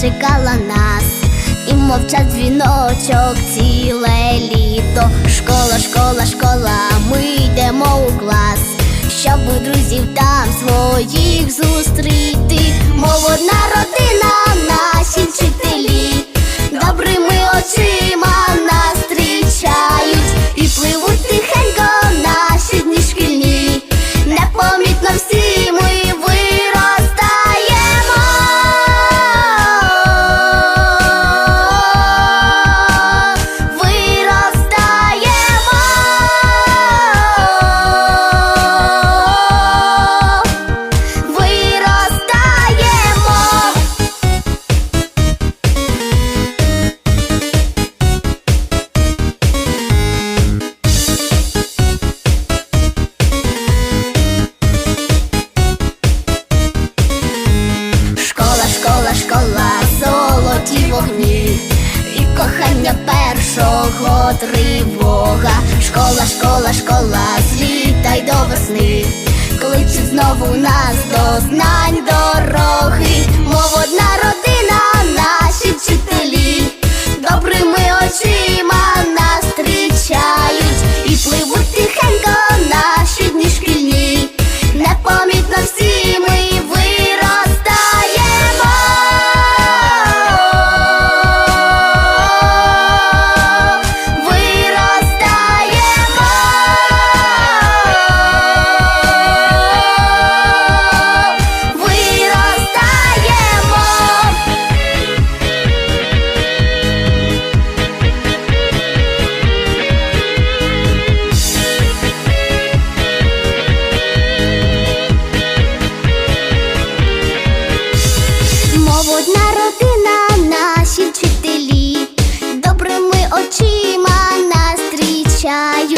Чекала нас і мовчав дзвіночок ціле літо. Школа, школа, школа, ми йдемо у клас щоб друзів там своїх зустріти, мов одна чого тривога? Школа, школа, школа, злітай до весни, кличе знову нас до знань дороги. Deixa.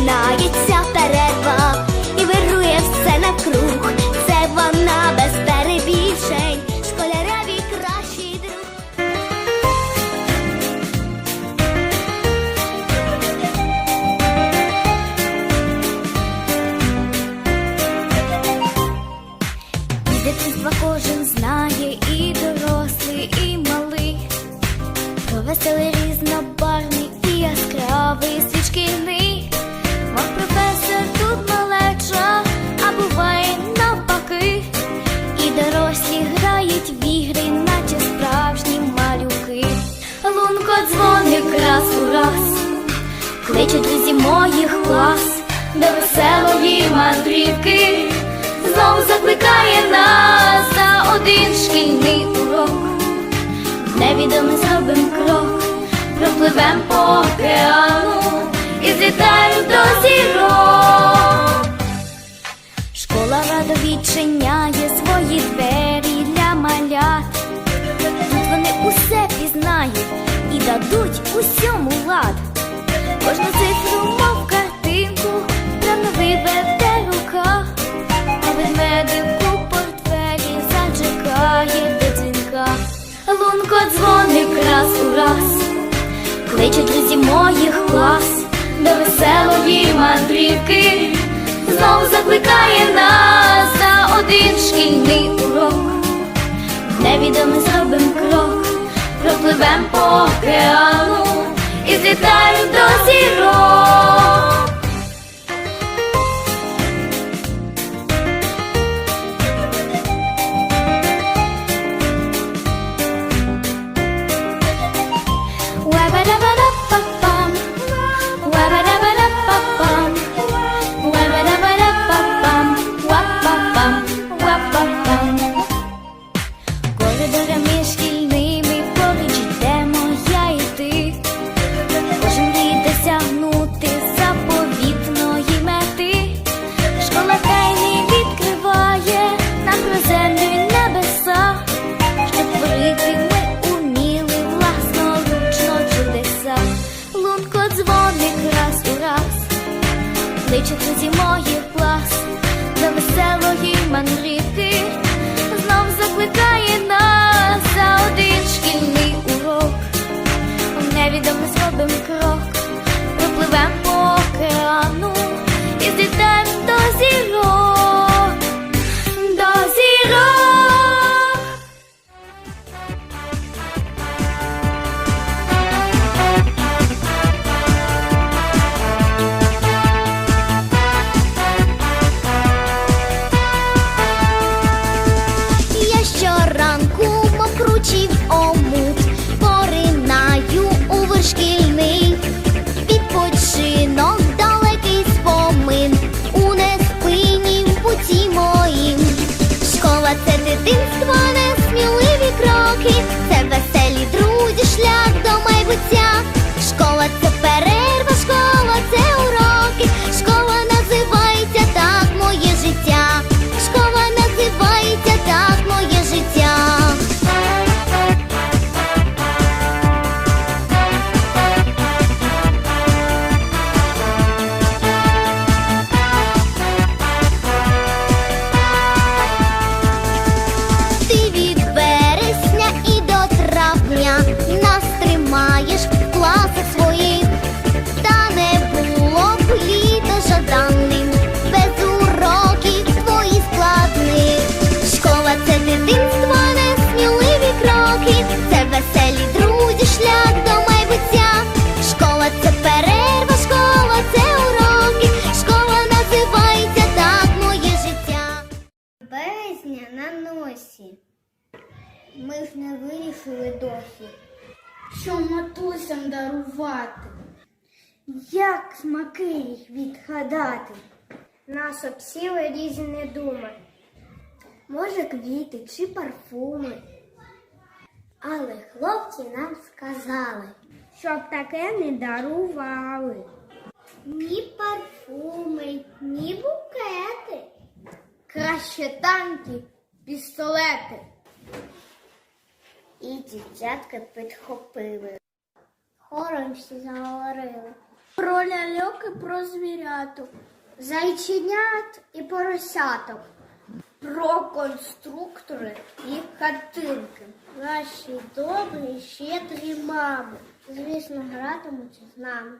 Починається перерва і вирує все на круг. Це вона без перебільшень, школяреві кращий друг. Дитинства кожен знає, і дорослий, і малий, то веселий різнобарний і яскравий свічкиний. І дорослі грають в ігри, наче справжні малюки. Лунко дзвоник раз у раз, кличе друзі моїх клас до веселої мандрівки. Знов закликає нас за один шкільний урок. Невідомий зробим крок, пропливем по океану і злітаємо до раз у раз, кличуть друзі моїх клас до веселої мандрівки, знов закликає нас за один шкільний урок. Невідомий зробим крок, пропливем по океану і злітаємо до зірок. У Школа на носі. Ми ж не вирішили досі. Що матусям дарувати? Як смаки їх відгадати? Нас обсіли різні думи. Може, квіти чи парфуми. Але хлопці нам сказали, щоб таке не дарували. Ні парфуми, ні букети. Краще танки, пістолети. І дівчатка підхопили. Хором всі заговорили. Про ляльок і про звіряток, зайченят і поросяток, про конструктори і картинки. Наші добрі, щедрі мами, звісно, гратимуться з нами.